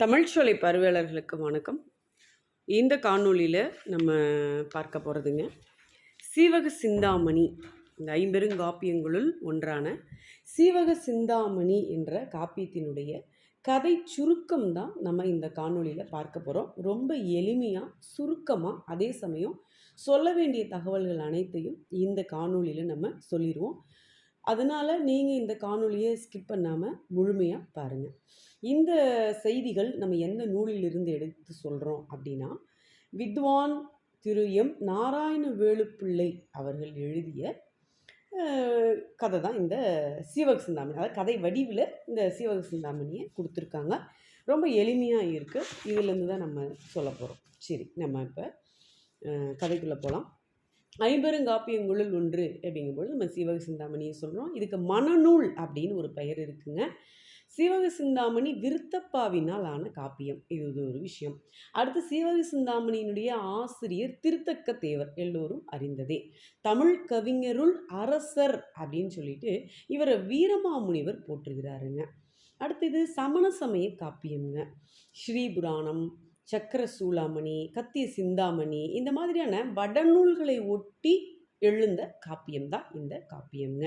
தமிழ்ச்சொலை பார்வையாளர்களுக்கு வணக்கம். இந்த காணொளியில் நம்ம பார்க்க போகிறதுங்க சீவக சிந்தாமணி இந்த ஐம்பெருங்காப்பியங்களுள் ஒன்றான சீவக சிந்தாமணி என்ற காப்பியத்தினுடைய கதை சுருக்கம் தான் நம்ம இந்த காணொளியில் பார்க்க போகிறோம் ரொம்ப எளிமையாக சுருக்கமாக அதே சமயம் சொல்ல வேண்டிய தகவல்கள் அனைத்தையும் இந்த காணொளியில் நம்ம சொல்லிடுவோம் அதனால் நீங்கள் இந்த காணொலியை ஸ்கிப் பண்ணாமல் முழுமையாக பாருங்கள் இந்த செய்திகள் நம்ம எந்த நூலிலிருந்து எடுத்து சொல்கிறோம் அப்படின்னா வித்வான் திரு எம். நாராயண வேலுப்பிள்ளை அவர்கள் எழுதிய கதை தான் இந்த சீவக சிந்தாமணி. அதாவது கதை வடிவில் இந்த சீவக சிந்தாமணியை கொடுத்துருக்காங்க. ரொம்ப எளிமையாக இருக்குது இதுலேருந்து தான் நம்ம சொல்ல போகிறோம் சரி நம்ம இப்போ கதைக்குள்ளே போகலாம் ஐம்பெருங்காப்பியங்குழல் ஒன்று அப்படிங்கும்போது நம்ம சீவக சிந்தாமணியை சொல்கிறோம் இதுக்கு மனநூல் அப்படின்னு ஒரு பெயர் இருக்குங்க. சிவக சிந்தாமணி விருத்தப்பாவினால் ஆன காப்பியம். இது ஒரு விஷயம். அடுத்து சிவக சிந்தாமணியினுடைய ஆசிரியர் திருத்தக்க தேவர் எல்லோரும் அறிந்ததே. தமிழ் கவிஞருள் அரசர் அப்படின்னு சொல்லிட்டு இவரை வீரமாமுனிவர் போற்றுகிறாருங்க. அடுத்தது சமண சமய காப்பியம்ங்க. ஸ்ரீபுராணம் சக்கர சூளாமணி கத்திய சிந்தாமணி இந்த மாதிரியான வடநூல்களை ஒட்டி எழுந்த காப்பியம்தான் இந்த காப்பியம்ங்க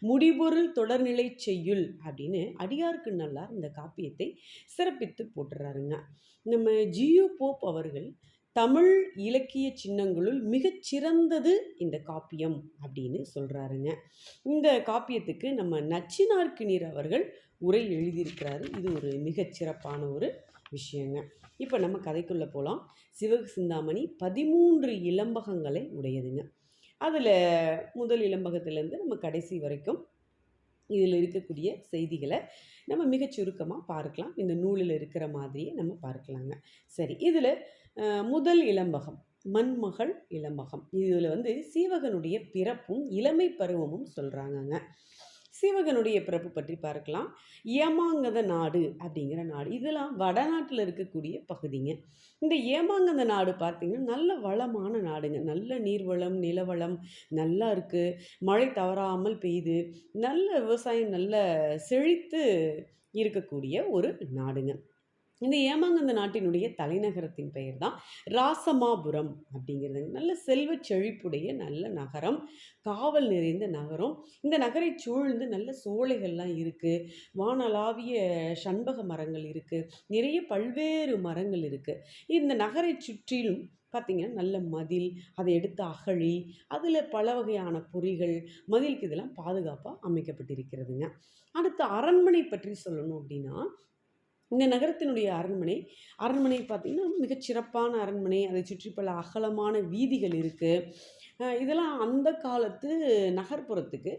முடிபொருள் தொடர்நிலை செய்யுள் அப்படின்னு அடியாருக்கு நல்லார் இந்த காப்பியத்தை சிறப்பித்து போட்டுறாருங்க. நம்ம ஜியோ போப் அவர்கள் தமிழ் இலக்கிய சின்னங்களுள் மிகச் சிறந்தது இந்த காப்பியம் அப்படின்னு சொல்கிறாருங்க இந்த காப்பியத்துக்கு நம்ம நச்சினார்க்கினீர் அவர்கள் உரை எழுதியிருக்கிறாரு. இது ஒரு மிகச் சிறப்பான ஒரு விஷயங்க. இப்போ நம்ம கதைக்குள்ளே போகலாம் சிவக சிந்தாமணி பதிமூன்று இலம்பகங்களை உடையதுங்க. அதில் முதல் இளம்பகத்திலேருந்து நம்ம கடைசி வரைக்கும் இதில் இருக்கக்கூடிய செய்திகளை நம்ம மிகச் சுருக்கமாக பார்க்கலாம். இந்த நூலில் இருக்கிற மாதிரியே நம்ம பார்க்கலாங்க. சரி இதில் முதல் இளம்பகம் மண்மகள் இளம்பகம். இதில் வந்து சீவகனுடைய பிறப்பும் இளமை பருவமும் சொல்கிறாங்கங்க சிவகனுடைய பிறப்பு பற்றி பார்க்கலாம். ஏமாங்கத நாடு அப்படிங்கிற நாடு. இதெல்லாம் வடநாட்டில் இருக்கக்கூடிய பகுதிங்க. இந்த ஏமாங்கத நாடு பார்த்திங்கன்னா நல்ல வளமான நாடுங்க. நல்ல நீர்வளம் நிலவளம் நல்லா இருக்குது மழை தவறாமல் பெய்யுது நல்ல விவசாயம் நல்ல செழித்து இருக்கக்கூடிய ஒரு நாடுங்க. இந்த ஏமாங்கந்த நாட்டினுடைய தலைநகரத்தின் பெயர் தான் ராசமாபுரம் அப்படிங்கிறது. நல்ல செல்வ செழிப்புடைய நல்ல நகரம் காவல் நிறைந்த நகரம். இந்த நகரை சூழ்ந்து நல்ல சோலைகள்லாம் இருக்குது வானளாவிய சண்பக மரங்கள் இருக்குது நிறைய பல்வேறு மரங்கள் இருக்குது இந்த நகரை சுற்றிலும் பார்த்திங்கன்னா நல்ல மதில் அதை எடுத்து அகழி அதில் பல வகையான பொறிகள் மதிலுக்கு இதெல்லாம் பாதுகாப்பாக அமைக்கப்பட்டிருக்கிறதுங்க. அடுத்து அரண்மனை பற்றி சொல்லணும் அப்படின்னா இந்த நகரத்தினுடைய அரண்மனை அரண்மனை பார்த்திங்கன்னா மிகச்சிறப்பான அரண்மனை. அதை சுற்றி பல அகலமான வீதிகள் இருக்குது இதெல்லாம் அந்த காலத்து நகர்ப்புறத்துக்கு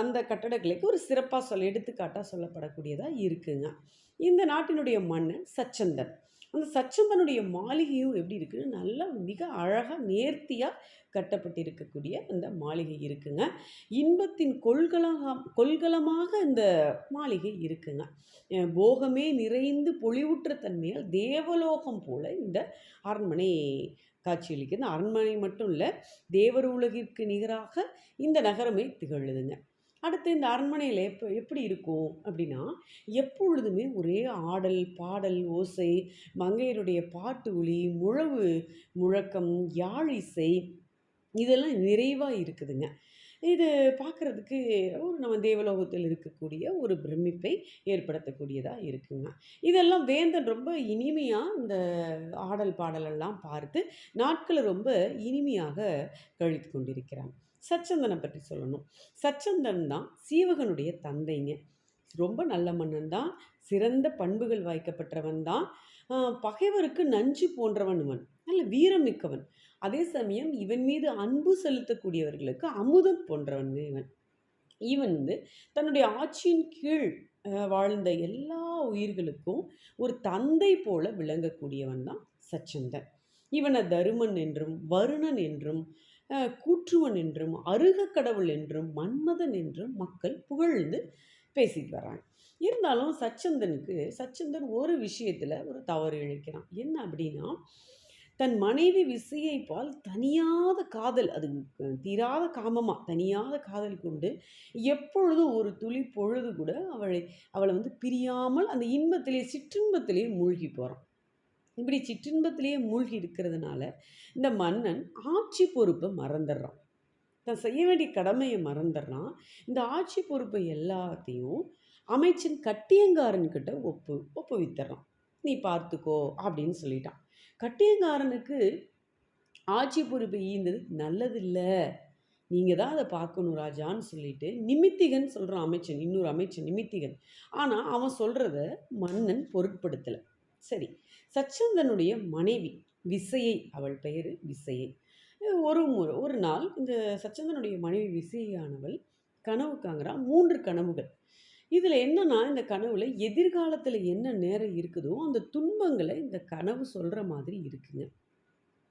அந்த கட்டடக்கலைக்கு ஒரு சிறப்பாக சொல்ல எடுத்துக்காட்டாக சொல்லப்படக்கூடியதாக இருக்குங்க. இந்த நாட்டினுடைய மன்னன் சச்சந்தன். அந்த சச்சம்பனுடைய மாளிகையும் எப்படி இருக்குன்னு நல்லா மிக அழகாக நேர்த்தியாக கட்டப்பட்டிருக்கக்கூடிய அந்த மாளிகை இருக்குங்க. இன்பத்தின் கொள்கலம் கொள்கலமாக இந்த மாளிகை இருக்குங்க. போகமே நிறைந்து பொலிவுற்ற தன்மையால் தேவலோகம் போல இந்த அரண்மனை காட்சியளிக்குது. அரண்மனை மட்டும் இல்லை தேவர் உலகிற்கு நிகராக இந்த நகரமே திகழுதுங்க. அடுத்து இந்த அரண்மனையில் எப்போ எப்படி இருக்கும் அப்படின்னா எப்பொழுதுமே ஒரே ஆடல் பாடல் ஓசை மங்கையருடைய பாட்டு ஒளி முழவு முழக்கம் யாழிசை இதெல்லாம் நிறைவாக இருக்குதுங்க. இது பார்க்குறதுக்கு ஒரு நம்ம தேவலோகத்தில் இருக்கக்கூடிய ஒரு பிரமிப்பை ஏற்படுத்தக்கூடியதாக இருக்குங்க. இதெல்லாம் வேந்தன் ரொம்ப இனிமையாக இந்த ஆடல் பாடலெல்லாம் பார்த்து நாட்களை ரொம்ப இனிமையாக கழித்து கொண்டிருக்கிறான். சச்சந்தனை பற்றி சொல்லணும். சச்சந்தன் தான் சீவகனுடைய தந்தைங்க. ரொம்ப நல்ல மன்னன் தான். சிறந்த பண்புகள் வாய்க்கப்பட்டவன் தான். பகைவருக்கு நஞ்சு போன்றவன் இவன் நல்ல வீரமிக்கவன் அதே சமயம் இவன் மீது அன்பு செலுத்தக்கூடியவர்களுக்கு அமுதம் போன்றவன் இவன். இவன் வந்து தன்னுடைய ஆட்சியின் கீழ் வாழ்ந்த எல்லா உயிர்களுக்கும் ஒரு தந்தை போல விளங்கக்கூடியவன் தான் சச்சந்தன். இவனை தருமன் என்றும் வருணன் என்றும் கூற்றுவன் என்றும் அருக கடவுள் என்றும் மன்மதன் என்றும் மக்கள் புகழ்ந்து பேசிட்டு வராங்க இருந்தாலும் சச்சந்தனுக்கு சச்சந்தன் ஒரு விஷயத்தில் ஒரு தவறு இழைக்கிறான் என்ன அப்படின்னா தன் மனைவி விசையை பால் தனியாத காதல் அது தீராத காமமாக தனியாத காதல் கொண்டு எப்பொழுதும் ஒரு துளி பொழுது கூட அவளை அவளை வந்து பிரியாமல் அந்த இன்பத்திலே சிற்றின்பத்திலே மூழ்கி போகிறான் இப்படி சிற்றின்பத்திலேயே மூழ்கி இருக்கிறதுனால இந்த மன்னன் ஆட்சி பொறுப்பை மறந்துடுறான். தான் செய்ய வேண்டிய கடமையை மறந்துடுறான். இந்த ஆட்சி பொறுப்பை எல்லாத்தையும் அமைச்சன் கட்டியங்காரன்கிட்ட ஒப்பு ஒப்புவித்துறான் நீ பார்த்துக்கோ அப்படின்னு சொல்லிட்டான். கட்டியங்காரனுக்கு ஆட்சி பொறுப்பை ஈந்தது நல்லதில்லை. நீங்கள் தான் அதை பார்க்கணும் ராஜான்னு சொல்லிட்டு நிமித்திகன் சொல்கிறான் அமைச்சன் இன்னொரு அமைச்சன் நிமித்திகன். ஆனால் அவன் சொல்கிறத மன்னன் பொருட்படுத்தலை. சரி. சச்சந்தனுடைய மனைவி விசையை அவள் பெயர் விசையை. ஒரு முறை ஒரு நாள் இந்த சச்சந்தனுடைய மனைவி விசையானவள் கனவு காங்கிறா மூன்று கனவுகள். இதில் என்னன்னா இந்த கனவுல எதிர்காலத்தில் என்ன நேரம் இருக்குதோ அந்த துன்பங்களை இந்த கனவு சொல்கிற மாதிரி இருக்குங்க.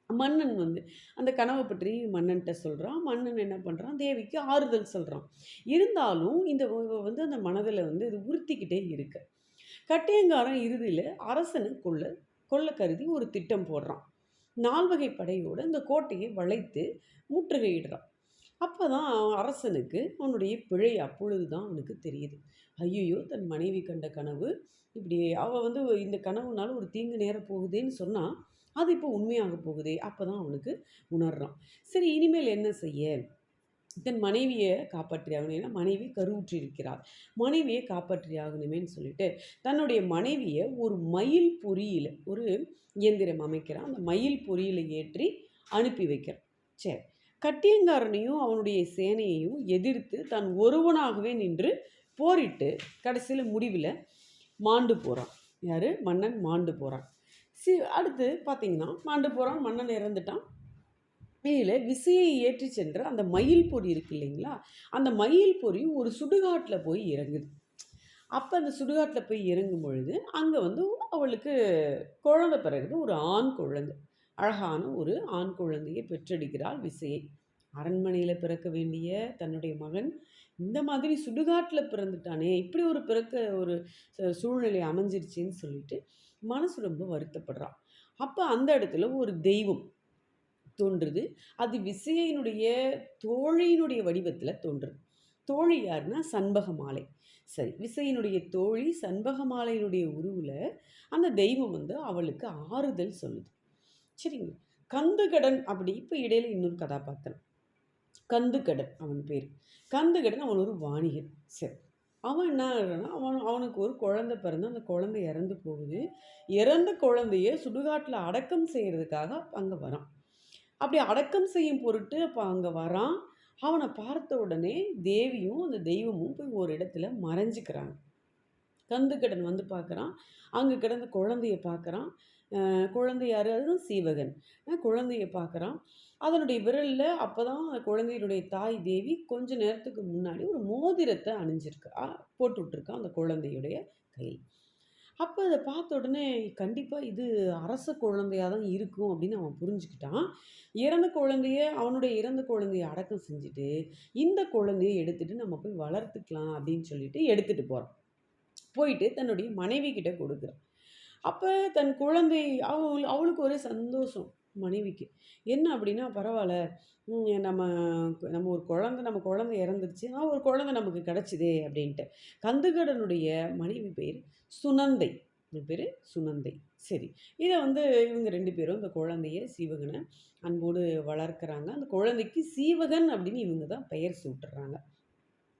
மன்னன் வந்து அந்த கனவை பற்றி மன்னன்கிட்ட சொல்கிறான் மன்னன் என்ன பண்ணுறான் தேவிக்கு ஆறுதல் சொல்கிறான் இருந்தாலும் இந்த வந்து அந்த மனதில் வந்து இது உறுத்திக்கிட்டே இருக்குது கட்டியங்காரன் இறுதியில் அரசனை கொள்ள கொல்ல கருதி ஒரு திட்டம் போடுறான். நால்வகை படையோடு அந்த கோட்டையை வளைத்து முற்றுகையிடுறான். அப்போ தான் அரசனுக்கு அவனுடைய பிழை அப்பொழுது தான் அவனுக்கு தெரியுது. ஐயோ தன் மனைவி கண்ட கனவு. இப்படி அவள் வந்து இந்த கனவுனால ஒரு தீங்கு நேர போகுதேன்னு சொன்னால் அது இப்போ உண்மையாக போகுதே அப்போ தான் அவனுக்கு உணர்றான். சரி இனிமேல் என்ன செய்ய? தன் மனைவியை காப்பாற்றி ஆகணும் ஏன்னா மனைவி கருவுற்றிருக்கிறார் மனைவியை காப்பாற்றி ஆகணுமேன்னு சொல்லிட்டு தன்னுடைய மனைவியை ஒரு மயில் பொறியில் ஒரு இயந்திரம் அமைக்கிறான். அந்த மயில் பொறியில் ஏற்றி அனுப்பி வைக்கிறான். சரி. கட்டியங்காரனையும் அவனுடைய சேனையையும் எதிர்த்து தான் ஒருவனாகவே நின்று போரிட்டு கடைசியில் முடிவில் மாண்டு போகிறான் யார்? மன்னன் மாண்டு போகிறான் சி அடுத்து பார்த்தீங்கன்னா மாண்டு போகிறான் மன்னன் இறந்துட்டான். மேலே விசையை ஏற்றி சென்ற அந்த மயில் பொறி இருக்கு இல்லைங்களா? அந்த மயில் பொறி ஒரு சுடுகாட்டில் போய் இறங்குது. அப்போ அந்த சுடுகாட்டில் போய் இறங்கும் பொழுது அங்கே வந்து அவளுக்கு குழந்தை பிறகுது. ஒரு ஆண் குழந்தை. அழகான ஒரு ஆண் குழந்தையை பெற்றெடுக்கிறாள் விசையை. அரண்மனையில் பிறக்க வேண்டிய தன்னுடைய மகன் இந்த மாதிரி சுடுகாட்டில் பிறந்துட்டானே இப்படி ஒரு பிறக்க ஒரு சூழ்நிலை அமைஞ்சிருச்சின்னு சொல்லிட்டு மனசு ரொம்ப வருத்தப்படுறான் அப்போ அந்த இடத்துல ஒரு தெய்வம் தோன்றுது. அது விசையினுடைய தோழியினுடைய வடிவத்தில் தோன்றுது. தோழி யாருன்னா சண்பக மாலை சரி விசையினுடைய தோழி சண்பக மாலையினுடைய உருவில் அந்த தெய்வம் வந்து அவளுக்கு ஆறுதல் சொல்லுது. சரிங்க கந்துகடன் அப்படி இப்போ இடையில இன்னொரு கதாபாத்திரம். கந்துகடன் அவன் பேர். கந்துகடன் அவன் ஒரு வாணிகன். சரி. அவன் என்ன ஆகுறான்னா அவன் அவனுக்கு ஒரு குழந்தை பிறந்து அந்த குழந்தை இறந்து போகுது. இறந்த குழந்தைய சுடுகாட்டில் அடக்கம் செய்கிறதுக்காக அங்கே வரான். அப்படி அடக்கம் செய்யும் பொருட்டு அப்போ அங்கே வரான். அவனை பார்த்த உடனே தேவியும் அந்த தெய்வமும் போய் ஒரு இடத்துல மறைஞ்சிக்கிறாங்க. கந்துக்கடன் வந்து பார்க்குறான். அங்கே கிடந்த குழந்தைய பார்க்குறான். குழந்தை யார்? அதுதான் சீவகன். குழந்தைய பார்க்குறான். அதனுடைய விரலில் அப்போ தான் அந்த குழந்தையினுடைய தாய் தேவி கொஞ்ச நேரத்துக்கு முன்னாடி ஒரு மோதிரத்தை அணிஞ்சிருக்கா போட்டு விட்ருக்கான் அந்த குழந்தையுடைய கையில். அப்போ அதை பார்த்த உடனே கண்டிப்பாக இது அரச குழந்தையாக தான் இருக்கும் அப்படின்னு அவன் புரிஞ்சுக்கிட்டான். இறந்த குழந்தைய அவனுடைய இறந்த குழந்தைய அடக்கம் செஞ்சுட்டு இந்த குழந்தைய எடுத்துகிட்டு நம்ம போய் வளர்த்துக்கலாம் அப்படின்னு சொல்லிட்டு எடுத்துகிட்டு போகிறான் போயிட்டு தன்னுடைய மனைவி கிட்ட கொடுக்குறான். அப்போ தன் குழந்தை அவள் அவளுக்கு ஒரே சந்தோஷம். மனைவிக்கு. என்ன அப்படின்னா பரவாயில்ல நம்ம நம்ம ஒரு குழந்த நம்ம குழந்தை இறந்துருச்சு. ஆனால் ஒரு குழந்தை நமக்கு கிடச்சிதே அப்படின்ட்டு. கந்துகடனுடைய மனைவி பேர் சுனந்தை பேர் சுனந்தை சரி. இதை வந்து இவங்க ரெண்டு பேரும் இந்த குழந்தைய சீவகனை அன்போடு வளர்க்குறாங்க. அந்த குழந்தைக்கு சீவகன் அப்படின்னு இவங்க தான் பெயர் சூட்டுறாங்க.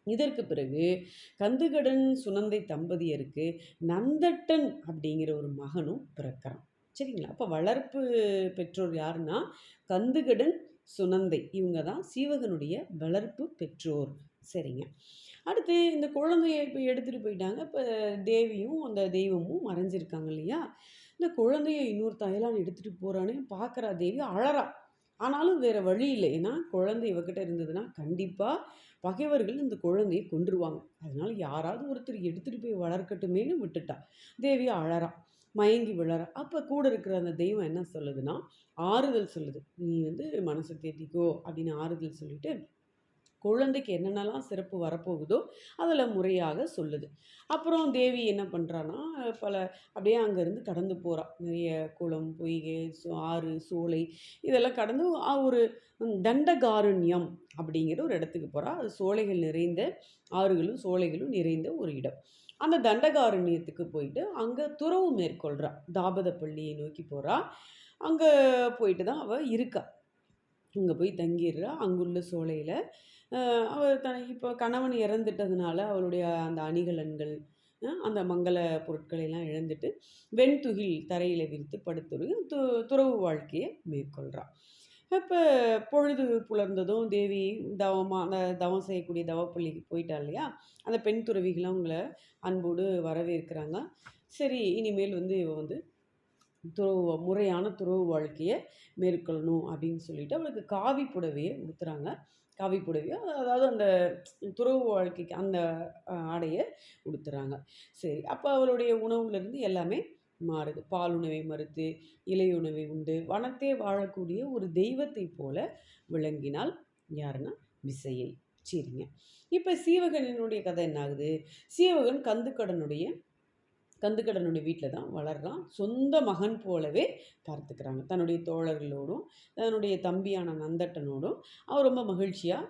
இதற்கு பிறகு கந்துகடன் சுனந்தை தம்பதியருக்கு நந்தட்டன் அப்படிங்கிற ஒரு மகனும் பிறக்கிறான். சரிங்களா? அப்போ வளர்ப்பு பெற்றோர் யாருன்னா கந்துகடன் சுனந்தை இவங்க தான் சீவகனுடைய வளர்ப்பு பெற்றோர். சரிங்க. அடுத்து இந்த குழந்தைய இப்போ எடுத்துகிட்டு போயிட்டாங்க. இப்போ தேவியும் அந்த தெய்வமும் மறைஞ்சிருக்காங்க இல்லையா? இந்த குழந்தைய இன்னொரு தயலான் எடுத்துகிட்டு போகிறான்னு பார்க்குறா தேவி அழறா. ஆனாலும் வேறு வழி இல்லை. ஏன்னா குழந்தை இவக்கிட்ட இருந்ததுன்னா கண்டிப்பாக பகைவர்கள் இந்த குழந்தையை கொண்டுருவாங்க அதனால் யாராவது ஒருத்தர் எடுத்துகிட்டு போய் வளர்க்கட்டுமேனு விட்டுட்டா. தேவி அழறா. மயங்கி விழற. அப்போ கூட இருக்கிற அந்த தெய்வம் என்ன சொல்லுதுன்னா ஆறுதல் சொல்லுது. நீ வந்து மனசை தேத்திக்கோ அப்படின்னு ஆறுதல் சொல்லிட்டு குழந்தைக்கு என்னென்னலாம் சிறப்பு வரப்போகுதோ அதில் முறையாக சொல்லுது. அப்புறம் தேவி என்ன பண்ணுறான்னா பல அப்படியே அங்கேருந்து கடந்து போகிறா நிறைய குளம் பொய்கை சோ ஆறு சோலை இதெல்லாம் கடந்து ஒரு தண்டகாருண்யம் அப்படிங்கிற ஒரு இடத்துக்கு போகிறா அது சோலைகள் நிறைந்த ஆறுகளும் சோலைகளும் நிறைந்த ஒரு இடம். அந்த தண்டகாரண்யத்துக்கு போயிட்டு அங்கே துறவு மேற்கொள்கிறா தாபத பள்ளியை நோக்கி போகிறா அங்கே போயிட்டு தான் அவள் இருக்கா. அங்கே போய் தங்கிடுறா. அங்குள்ள சோலையில் அவள் தன் இப்போ கணவன் இறந்துட்டதுனால அவளுடைய அந்த அணிகலன்கள் அந்த மங்கள பொருட்களை எல்லாம் இழந்துட்டு வெண்துகில் தரையில் விரித்து படுத்துரு து துறவு வாழ்க்கையை மேற்கொள்கிறாள் இப்போ பொழுது புலர்ந்ததும் தேவி தவமாக அந்த தவம் செய்யக்கூடிய தவப்பள்ளிக்கு போயிட்டா இல்லையா? அந்த பெண் துறவிகளும் அவங்கள அன்போடு வரவேற்கிறாங்க. சரி இனிமேல் வந்து இவ வந்து துறவு முறையான துறவு வாழ்க்கையை மேற்கொள்ளணும் அப்படின்னு சொல்லிட்டு அவளுக்கு காவி புடவையை உடுத்துறாங்க. காவி புடவையோ அதாவது அந்த துறவு வாழ்க்கைக்கு அந்த ஆடையை உடுத்துறாங்க. சரி அப்போ அவளுடைய உணவுலேருந்து எல்லாமே மாறுது. பால் உணவை மறுத்து இலையுணவை உண்டு. வனத்தே வாழக்கூடிய ஒரு தெய்வத்தை போல விளங்கினால் யாருன்னா விசையை. சரிங்க. இப்போ சீவகனினுடைய கதை என்ன ஆகுது சீவகன் கந்துக்கடனுடைய கந்துக்கடனுடைய வீட்டில் தான் வளர்றான். சொந்த மகன் போலவே பார்த்துக்கிறாங்க. தன்னுடைய தோழர்களோடும் தன்னுடைய தம்பியான நந்தட்டனோடும் அவன் ரொம்ப மகிழ்ச்சியாக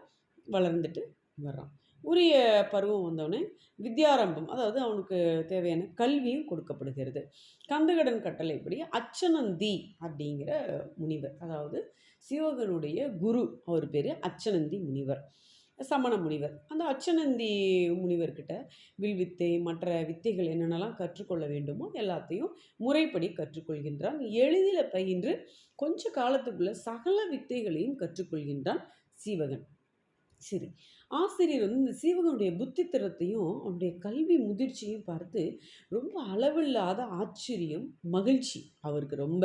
வளர்ந்துட்டு வர்றான். உரிய பருவம் வந்தவொடனே வித்யாரம்பம் அதாவது அவனுக்கு தேவையான கல்வியும் கொடுக்கப்படுகிறது. கந்தகடன் கட்டளைப்படி அச்சனந்தி அப்படிங்கிற முனிவர் அதாவது சிவகனுடைய குரு அவர் பேர் அச்சனந்தி முனிவர் சமண முனிவர். அந்த அச்சனந்தி முனிவர்கிட்ட வில் வித்தை மற்ற வித்தைகள் என்னென்னலாம் கற்றுக்கொள்ள வேண்டுமோ எல்லாத்தையும் முறைப்படி கற்றுக்கொள்கின்றான். எளிதில் பயின்று கொஞ்ச காலத்துக்குள்ள சகல வித்தைகளையும் கற்றுக்கொள்கின்றான் சீவகன். சரி. ஆசிரியர் வந்து இந்த சீவகனுடைய புத்தித்திறத்தையும் அவனுடைய கல்வி முதிர்ச்சியும் பார்த்து ரொம்ப அளவில்லாத ஆச்சரியம் மகிழ்ச்சி அவருக்கு ரொம்ப.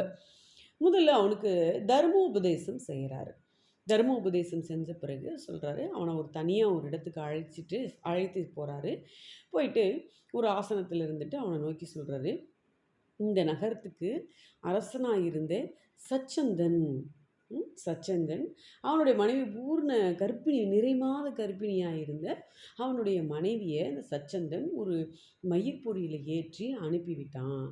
முதல்ல அவனுக்கு தர்மோபதேசம் செய்கிறாரு தர்ம உபதேசம் செஞ்ச பிறகு சொல்கிறாரு அவனை ஒரு தனியாக ஒரு இடத்துக்கு அழைச்சிட்டு அழைத்து போகிறாரு போயிட்டு ஒரு ஆசனத்தில் இருந்துட்டு அவனை நோக்கி சொல்கிறாரு இந்த நகரத்துக்கு அரசனாக இருந்த சச்சந்தன் சச்சந்தன். அவனுடைய மனைவி பூர்ண கர்ப்பிணி நிறைமாத கர்ப்பிணியாக இருந்த அவனுடைய மனைவியை இந்த சச்சந்தன் ஒரு மயிர்பொறியில் ஏற்றி அனுப்பிவிட்டான்.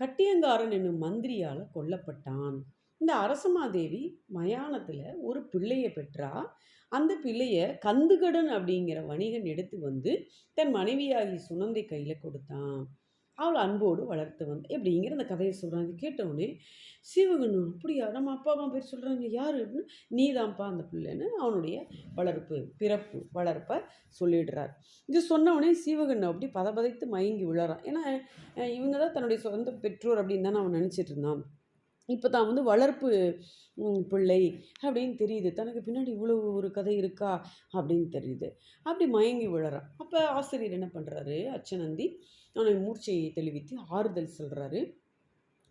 கட்டியங்காரன் என்னும் மந்திரியால் கொல்லப்பட்டான். இந்த அரசமாதேவி மயானத்தில் ஒரு பிள்ளையை பெற்றா அந்த பிள்ளைய கந்துகடன் அப்படிங்கிற வணிகன் எடுத்து வந்து தன் மனைவியாகி சுனந்தை கையில் கொடுத்தான். அவளை அன்போடு வளர்த்து வந்து எப்படிங்கிற அந்த கதையை சொல்கிறாங்க கேட்டவுடனே சிவகன் அப்படியா? நம்ம அப்பா அம்மா பேர் சொல்கிறாங்க யார்? நீ தான்ப்பா அந்த பிள்ளைன்னு அவனுடைய வளர்ப்பு பிறப்பு வளர்ப்பை சொல்லிடுறார். இது சொன்னவுடனே சீவகன் அப்படி பதபதைத்து மயங்கி விழறான். ஏன்னா இவங்க தான் தன்னுடைய சொந்த பெற்றோர் அப்படின்னு தானே அவன் நினச்சிட்டு இருந்தான். இப்போ தான் வந்து வளர்ப்பு பிள்ளை அப்படின்னு தெரியுது. தனக்கு பின்னாடி இவ்வளோ ஒரு கதை இருக்கா அப்படின்னு தெரியுது. அப்படி மயங்கி விழறான் அப்போ ஆசிரியர் என்ன பண்ணுறாரு அச்சநந்தி அவனை மூர்ச்சையை தெளிவித்து ஆறுதல் சொல்கிறாரு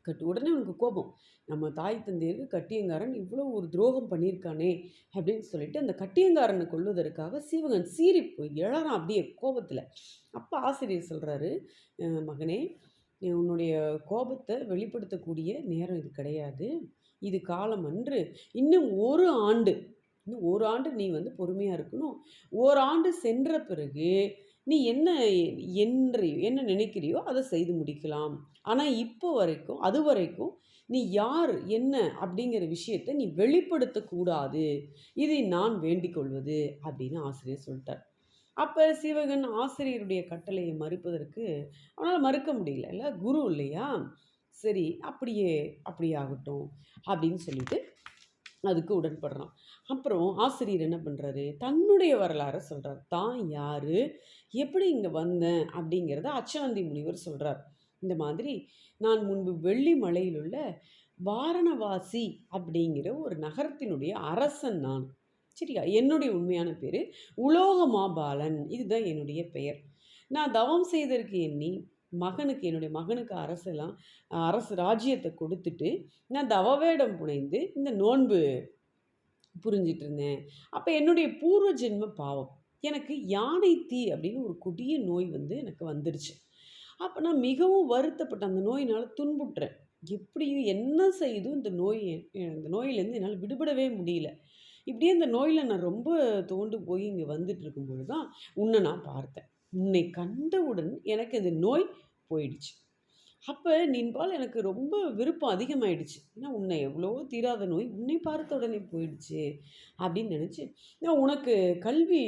கட்டு உடனே அவனுக்கு கோபம். நம்ம தாய் தந்தையருக்கு கட்டியங்காரன் இவ்வளோ ஒரு துரோகம் பண்ணியிருக்கானே அப்படின்னு சொல்லிட்டு அந்த கட்டியங்காரனை கொள்வதற்காக சீவகன் சீறி போய் எழறான் அப்படியே கோபத்தில். அப்போ ஆசிரியர் சொல்கிறாரு மகனே நீ உன்னுடைய கோபத்தை வெளிப்படுத்தக்கூடிய நேரம் இது கிடையாது. இது காலம் அன்று. இன்னும் ஒரு ஆண்டு. இன்னும் ஒரு ஆண்டு நீ வந்து பொறுமையாக இருக்கணும். ஓராண்டு சென்ற பிறகு நீ என்ன என்று என்ன நினைக்கிறியோ அதை செய்து முடிக்கலாம். ஆனால் இப்போ வரைக்கும் அது வரைக்கும் நீ யார் என்ன அப்படிங்கிற விஷயத்தை நீ வெளிப்படுத்தக்கூடாது. இதை நான் வேண்டிக் கொள்வது அப்படின்னு ஆசிரியர் சொல்லிட்டார். அப்போ சிவகன் ஆசிரியருடைய கட்டளையை மறுப்பதற்கு அவனால் மறுக்க முடியல. இல்லை குரு இல்லையா? சரி அப்படியே அப்படியாகட்டும் அப்படின்னு சொல்லிட்டு அதுக்கு உடன்படுறான். அப்புறம் ஆசிரியர் என்ன பண்ணுறாரு தன்னுடைய வரலாறை சொல்கிறார் தான் யார்? எப்படி இங்கே வந்தேன் அப்படிங்கிறத அச்சவந்தி முனிவர் சொல்கிறார் இந்த மாதிரி நான் முன்பு வெள்ளி மலையில் உள்ள வாரணவாசி அப்படிங்கிற ஒரு நகரத்தினுடைய அரசன் நான். சரியா? என்னுடைய உண்மையான பேர் உலோகமாபாலன். இதுதான் என்னுடைய பெயர். நான் தவம் செய்ததற்கு எண்ணி மகனுக்கு என்னுடைய மகனுக்கு அரசெல்லாம் அரசு ராஜ்யத்தை கொடுத்துட்டு நான் தவவேடம் புனைந்து இந்த நோன்பு புரிஞ்சிட்டு இருந்தேன். அப்போ என்னுடைய பூர்வ ஜென்ம பாவம். எனக்கு யானை தீ அப்படின்னு ஒரு கொடிய நோய் வந்து எனக்கு வந்துடுச்சு அப்போ நான் மிகவும் வருத்தப்பட்ட அந்த நோயினால் துன்புட்டுறேன் எப்படியும் என்ன செய்தும் இந்த நோய் இந்த நோயிலேருந்து என்னால் விடுபடவே முடியல. இப்படியே இந்த நோயில் நான் ரொம்ப தோண்டு போய் இங்கே வந்துட்டு இருக்கும்பொழுது தான் உன்னை நான் பார்த்தேன். உன்னை கண்டவுடன் எனக்கு இந்த நோய் போயிடுச்சு. அப்போ நின்பால் எனக்கு ரொம்ப விருப்பம் அதிகமாயிடுச்சு. ஏன்னா உன்னை எவ்வளோ தீராத நோய் உன்னை பார்த்த உடனே போயிடுச்சு அப்படின்னு நினச்சி நான் உனக்கு கல்வி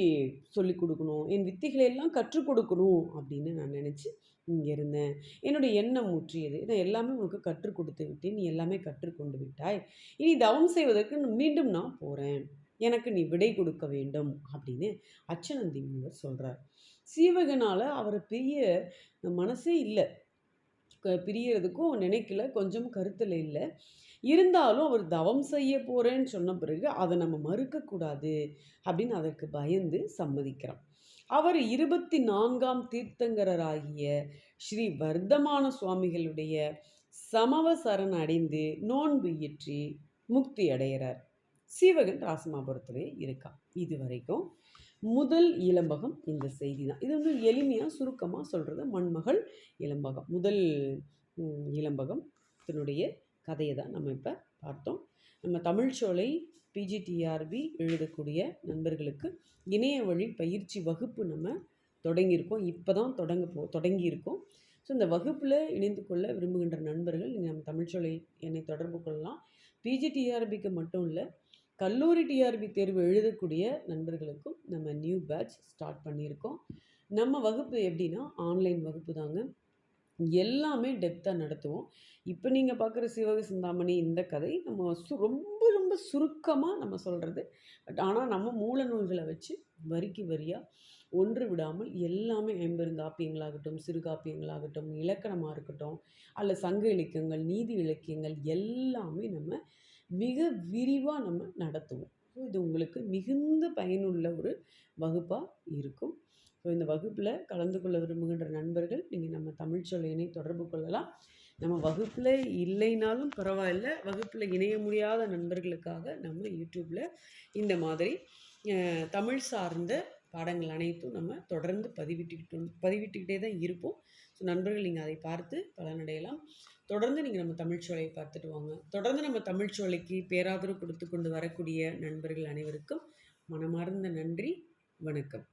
சொல்லிக் கொடுக்கணும் என் வித்தைகளை எல்லாம் கற்றுக் கொடுக்கணும் அப்படின்னு நான் நினச்சி இங்கே இருந்தேன் என்னுடைய எண்ணம் முற்றியது. நான் எல்லாமே உனக்கு கற்றுக் கொடுத்து விட்டேன். நீ எல்லாமே கற்றுக்கொண்டு விட்டாய். இனி தவம் செய்வதற்கு மீண்டும் நான் போகிறேன் எனக்கு நீ விடை கொடுக்க வேண்டும் அப்படின்னு அச்சனந்தி முனிவர் சொல்கிறார் சீவகனால் அவரை பெரிய மனசே இல்லை. க பிரியறதுக்கும் நினைக்கல. கொஞ்சம் கருத்தில் இல்லை. இருந்தாலும் அவர் தவம் செய்ய போகிறேன்னு சொன்ன பிறகு அதை நம்ம மறுக்கக்கூடாது அப்படின்னு அதற்கு பயந்து சம்மதிக்கிறான். அவர் இருபத்தி நான்காம் தீர்த்தங்கரராகிய ஸ்ரீ வர்த்தமான சுவாமிகளுடைய சமவ சரண் அடைந்து நோன்பு இயற்றி முக்தி அடைகிறார். சீவகன் ராசமாபுரத்திலே இருக்கான் இது வரைக்கும் முதல் இளம்பகம் இந்த செய்தி தான் இது வந்து எளிமையாக சுருக்கமாக சொல்கிறது மண்மகள் இளம்பகம். முதல் இளம்பகம் இதனுடைய கதையை தான் நம்ம இப்போ பார்த்தோம். நம்ம தமிழ்ச்சோலை பிஜிடிஆர்பி எழுதக்கூடிய நண்பர்களுக்கு இணைய வழி பயிற்சி வகுப்பு நம்ம தொடங்கியிருக்கோம். இப்போ தான் தொடங்க போ தொடங்கியிருக்கோம். ஸோ இந்த வகுப்பில் இணைந்து கொள்ள விரும்புகின்ற நண்பர்கள் நீங்கள் நம்ம தமிழ்ச்சொலை என்னை தொடர்பு கொள்ளலாம். பிஜிடிஆர்பிக்கு மட்டும் இல்லை கல்லூரி டிஆர்பி தேர்வு எழுதக்கூடிய நண்பர்களுக்கும் நம்ம நியூ பேட்ச் ஸ்டார்ட் பண்ணியிருக்கோம். நம்ம வகுப்பு எப்படின்னா ஆன்லைன் வகுப்பு தாங்க. எல்லாமே டெப்த்தாக நடத்துவோம். இப்போ நீங்கள் பார்க்குற சிவக சிந்தாமணி இந்த கதை நம்ம சு ரொம்ப ரொம்ப சுருக்கமாக நம்ம சொல்கிறது பட் ஆனால் நம்ம மூல நூல்களை வச்சு வரிக்கு வரியாக ஒன்று விடாமல் எல்லாமே ஐம்பெருங்காப்பியங்களாகட்டும் சிறுகாப்பியங்களாகட்டும் இலக்கணமாக இருக்கட்டும் அல்ல சங்க இலக்கியங்கள் நீதி இலக்கியங்கள் எல்லாமே நம்ம மிக விரிவாக நம்ம நடத்துவோம். ஸோ இது உங்களுக்கு மிகுந்த பயனுள்ள ஒரு வகுப்பாக இருக்கும். ஸோ இந்த வகுப்பில் கலந்து கொள்ள விரும்புகின்ற நண்பர்கள் நீங்கள் நம்ம தமிழ் சொல்லினை தொடர்பு கொள்ளலாம். நம்ம வகுப்பில் இல்லைனாலும் பரவாயில்ல. வகுப்பில் இணைய முடியாத நண்பர்களுக்காக நம்ம யூடியூப்பில் இந்த மாதிரி தமிழ் சார்ந்த பாடங்கள் அனைத்தும் நம்ம தொடர்ந்து பதிவிட்டுக்கிட்டு பதிவிட்டுக்கிட்டே தான் இருப்போம். ஸோ நண்பர்கள் நீங்கள் அதை பார்த்து பலனடையலாம். தொடர்ந்து நீங்கள் நம்ம தமிழ்ச்சோலையை பார்த்துட்டு வாங்க. தொடர்ந்து நம்ம தமிழ்ச்சோலைக்கு பேராதரவு கொடுத்து கொண்டு வரக்கூடிய நண்பர்கள் அனைவருக்கும் மனமார்ந்த நன்றி. வணக்கம்.